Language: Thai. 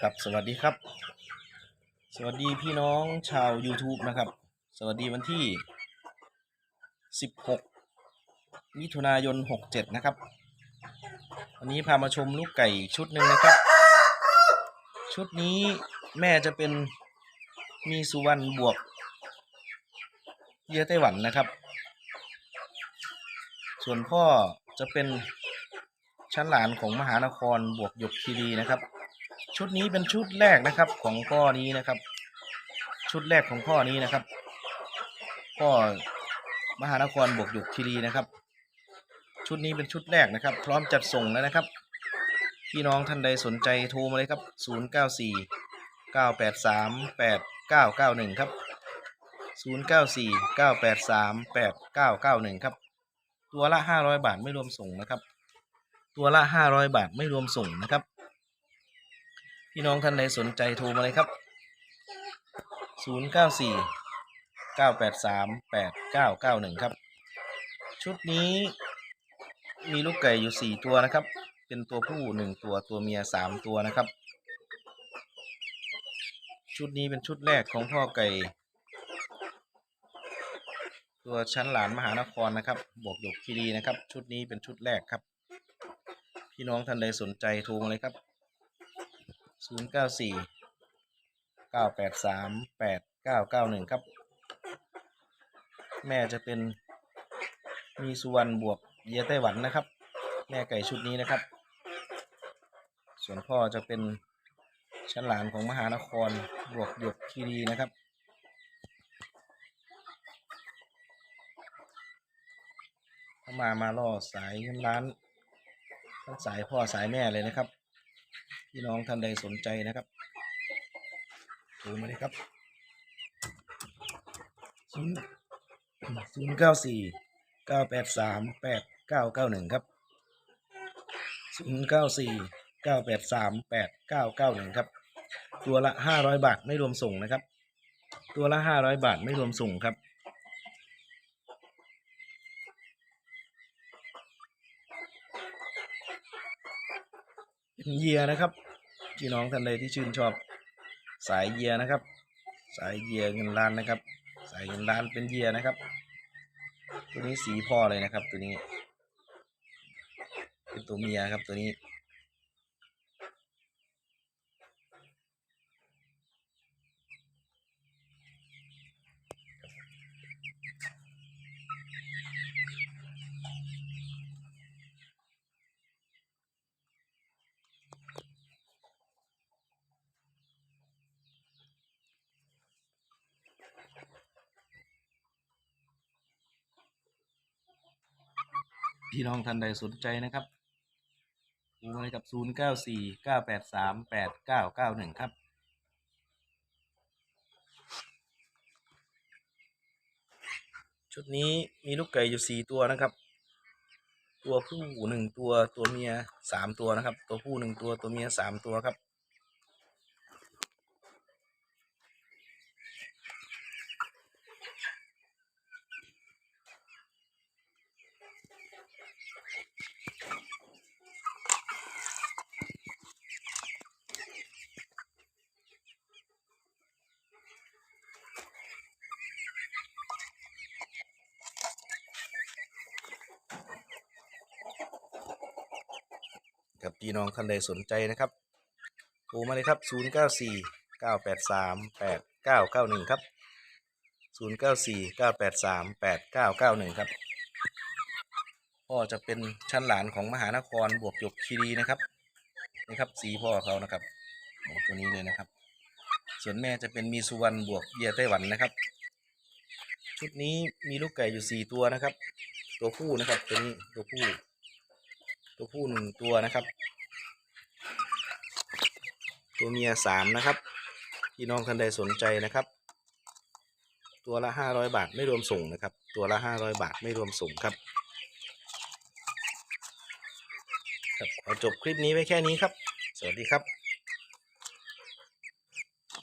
ครับสวัสดีครับ สวัสดีพี่น้องชาว YouTube นะครับ สวัสดีวันที่ 16 มิถุนายน 67 นะครับ วันนี้พามาชมลูกไก่ชุดหนึ่งนะครับ ชุดนี้แม่จะเป็นมีสุวรรณบวก เยอไต้หวันนะครับ ส่วนพ่อจะเป็น ชั้นหลานของมหานครบวกหยกคีรีนะครับ ชุดนี้เป็นชุดแรกนะครับของพ่อนี้นะครับ ชุดแรกของพ่อนี้นะครับพ่อมหานครบวกหยกคีรีนะครับ ชุดนี้เป็นชุดแรกนะครับ พร้อมจัดส่งแล้วนะครับพี่น้องท่านใดสนใจโทรมาเลยครับ 0 9 4 9 8 3 8 9 9 1 ครับ 0 9 4 9 8 3 8 9 9 1 ครับ ตัวละ 500 บาทไม่รวมส่งนะครับ ตัวละ 500 บาทไม่รวมส่งนะครับ พี่น้องท่านใดสนใจโทรมาเลยครับ 0 9 4 9 8 3 8 9 9 1 ครับ ชุดนี้มีลูกไก่อยู่ 4 ตัวนะครับ เป็นตัวผู้ 1 ตัวตัวเมีย 3 ตัวนะครับ ชุดนี้เป็นชุดแรกของพ่อไก่ ตัวชั้นหลานมหานครนะครับ บวกหยกคีรีนะครับ ชุดนี้เป็นชุดแรกครับ พี่น้องท่านใดสนใจโทรมาเลยครับ 0 9 4 9 8 3 8 9 9 1 ครับ แม่จะเป็นมีสุวรรณบวกเยไต้หวันนะครับ แม่ไก่ชุดนี้นะครับ ส่วนพ่อจะเป็นชั้นหลานของมหานครบวกหยกคีรีนะครับถ้ามามาล่อสายเงินล้าน สายพ่อสายแม่เลยนะครับ พี่น้องท่านใดสนใจนะครับโทรมาเลยครับศูนย์ศูนย์เก้าสี่เก้าแปดสามแปดเก้าเก้าหนึ่งครับศูนย์เก้าสี่เก้าแปดสามแปดเก้าเก้าหนึ่งครับ ตัวละห้าร้อยบาทไม่รวมส่งนะครับ ตัวละห้าร้อยบาทไม่รวมส่งครับ เหยียนะครับพี่น้องท่านใดที่ชื่นชอบ สายเหยียนะครับ สายเหยียเงินล้านนะครับ สายเงินล้านเป็นเหยียนะครับ ตัวนี้สีพ่อเลยนะครับ ตัวนี้ เป็นตัวเมียครับตัวนี้ พี่น้องท่านใดสนใจนะครับโทรมาเลยกับ 0 9 4 9 8 3 8 9 9 1 ครับ ชุดนี้มีลูกไก่อยู่ 4 ตัวนะครับ ตัวผู้หนึ่งตัว ตัวเมียสามตัวนะครับ ตัวผู้หนึ่งตัว ตัวเมียสามตัวครับ กับพี่น้องท่านใดสนใจนะครับโทรมาเลยครับ 0 9 4 9 8 3 8 9 9 1 ครับ 0 9 4 9 8 3 8 9 9 1 ครับพ่อจะเป็นชั้นหลานของมหานครบวกหยกคีรีนะครับนี่ครับสีพ่อเขานะครับตัวนี้เลยนะครับ ส่วนแม่จะเป็นมีสุวรรณบวกเยียไต้หวันนะครับ ชุดนี้มีลูกไก่อยู่สี่ตัวนะครับ ตัวผู้นะครับตัวนี้ตัวผู้ ตัวผู้หนึ่งตัวนะครับ ตัวเมียสามนะครับพี่น้องท่านใดสนใจนะครับ ตัวละห้าร้อยบาทไม่รวมส่งนะครับ ตัวละห้าร้อยบาทไม่รวมส่งครับครับขอจบคลิปนี้ไว้แค่นี้ครับ สวัสดีครับ